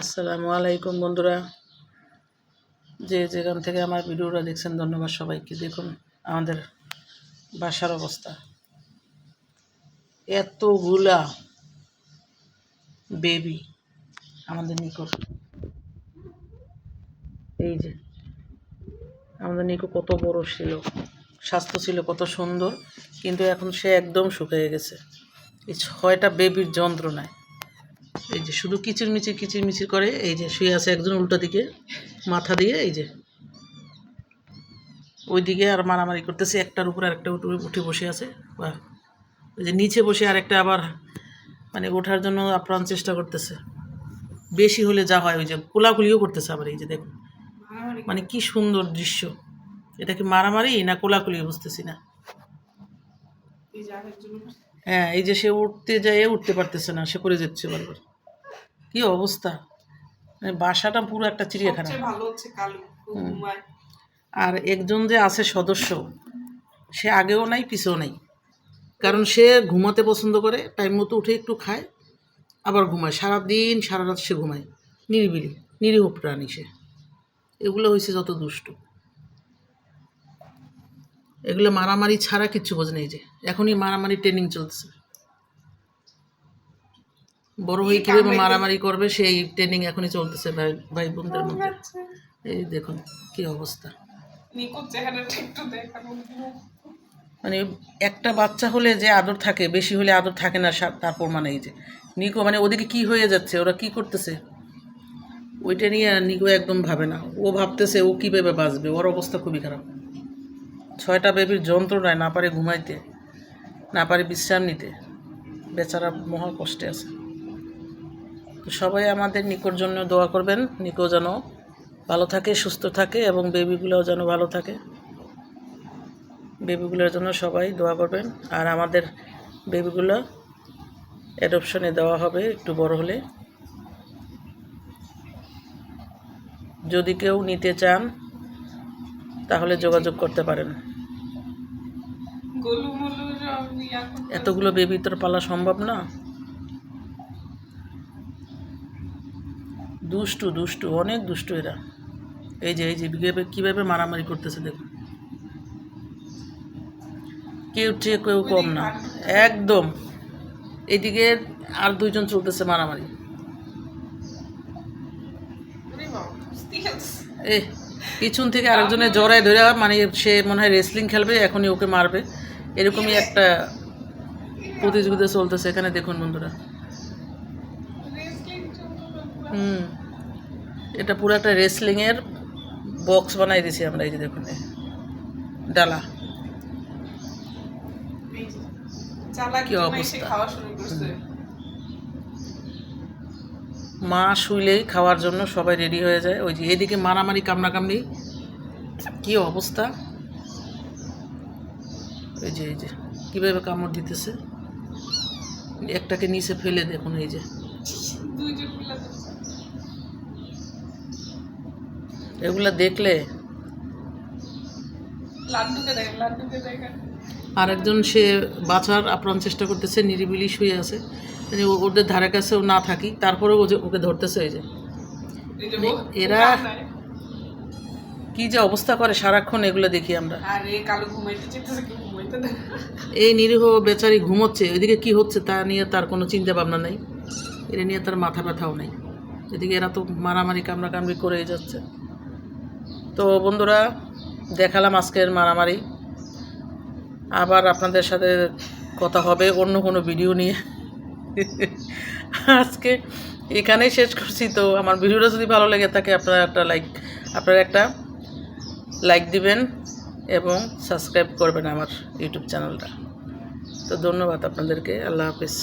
আসসালামু আলাইকুম বন্ধুরা। যে যেখান থেকে আমার ভিডিওটা দেখছেন, ধন্যবাদ সবাইকে। দেখুন, আমাদের বাসার অবস্থা। এতগুলা বেবি আমাদের নিকট। এই যে, আমাদের নিকো কত বড় ছিল, স্বাস্থ্য ছিল কত সুন্দর, কিন্তু এখন সে একদম শুকিয়ে গেছে। এই ছয়টা বেবির যন্ত্রণায়। এই যে শুধু কিচিরমিচির কিচিরমিচির করে এই যে শুয়ে আছে একজন উল্টো দিকে মাথা দিয়ে এই যে। ওই দিকে আর মারামারি করতেছে একটার উপর আরেকটা উঠে উঠে বসে আছে। বা ওই যে নিচে বসে আরেকটা আবার মানে ওঠার জন্য আপ্রাণ চেষ্টা করতেছে। বেশি হলে যা হয় ওই যে কোলাকুলিও করতেছে আবার এই যে দেখুন। মানে কি সুন্দর দৃশ্য। এটা কি মারামারি না কোলাকুলি বুঝতেছি না। হ্যাঁ এই যে সে উঠতে যায় উঠতে পারতেছে না সে পড়ে যাচ্ছে বারবার। কি অবস্থা? মানে বাসাটা পুরো একটা চিড়িয়াখানা। ভালো হচ্ছে কালু আর একজন যে আছে সদস্য সে আগেও নাই পিছেও নাই। কারণ সে ঘুমাতে পছন্দ করে টাইম মতো উঠে একটু খায় আবার ঘুমায়। সারাদিন সারা রাত সে ঘুমায়। নিরিবিলি নিরীহ প্রাণী সে। এগুলো হয়েছে যত দুষ্ট। এগুলো মারামারি ছাড়া কিচ্ছু বোঝে নেই যে। এখনই মারামারি ট্রেনিং চলছে বড় হয়ে কীভাবে মারামারি করবে সেই ট্রেনিং এখনই চলতেছে ভাই ভাই বোনদের মধ্যে। এই দেখুন কি অবস্থা। মানে একটা বাচ্চা হলে যে আদর থাকে বেশি হলে আদর থাকে না সা- তার প্রমাণ এই যে নিকো মানে ওদিকে কি হয়ে যাচ্ছে ওরা কি করতেছে? ওইটা নিয়ে নিকো একদম ভাবে না। ও ভাবতেছে ও কীভাবে বাঁচবে ওর অবস্থা খুবই খারাপ। ছয়টা বেবির যন্ত্রণায় না পারে ঘুমাইতে না পারে বিশ্রাম নিতে। বেচারা মহা কষ্টে আছে। তো সবাই আমাদের নিকোর জন্য দোয়া করবেন। নিকো যেন ভালো থাকে সুস্থ থাকে এবং বেবিগুলোও যেন ভালো থাকে। বেবিগুলোর জন্য সবাই দোয়া করবেন। আর আমাদের বেবিগুলো অ্যাডপশনে দেওয়া হবে একটু বড় হলে। যদি কেউ নিতে চান তাহলে যোগাযোগ করতে পারেন। এতগুলো বেবি তোর পালা সম্ভব না? দুষ্টু দুষ্টু, অনেক দুষ্টু এরা। এই যে এই যে, কীভাবে কীভাবে মারামারি করতেছে দেখুন। কেউ চেয়ে কেউ কম না। একদম। এদিকে আর দুইজন চলতেছে মারামারি। এ, পিছন থেকে আরেকজনের জড়ায় ধরে মানে সে মনে হয় রেসলিং খেলবে, এখনই ওকে মারবে। এরকমই একটা প্রতিযোগিতা চলতেছে এখানে, দেখুন বন্ধুরা Wrestling চলতো না পুরা। হুম। এটা পুরো একটা রেসলিংয়ের বক্স বানাই দিছি আমরা এই যে দেখুন ডালা। কি অবস্থা। মা শুইলেই খাওয়ার জন্য সবাই রেডি হয়ে যায়। ওই যে এদিকে মারামারি কামড়াকামড়ি কি অবস্থা? এই যে এই যে কীভাবে কামড় দিতেছে? একটাকে নিচে ফেলে দেখুন এই যে। এগুলা দেখলে? আরেকজন সে বাঁচার আপ্রাণ চেষ্টা করতেছে নিরিবিলি শুয়ে আছে। ওদের ধারে কাছেও না থাকি তারপরেও ও যে ওকে ধরতেছে এই যে। এরা- কি যে অবস্থা করে সারাক্ষণ এগুলো দেখি আমরা। এই নিরীহ বেচারি ঘুমোচ্ছে ওইদিকে কি হচ্ছে তা নিয়ে তার কোনো চিন্তা ভাবনা নেই। এটা নিয়ে তার মাথা ব্যথাও নেই। এদিকে এরা তো মারামারি কামড়াকামড়ি করেই যাচ্ছে। তো বন্ধুরা, দেখালাম আজকের মারামারি। আবার আপনাদের সাথে কথা হবে অন্য কোনো ভিডিও নিয়ে। আজকে এখানেই শেষ করছি। তো আমার ভিডিওটা যদি ভালো লেগে থাকে, আপনারা একটা লাইক, আপনারা একটা লাইক দিবেন এবং সাবস্ক্রাইব করবেন আমার ইউটিউব চ্যানেলটা। তো ধন্যবাদ আপনাদেরকে। আল্লাহ হাফিজ।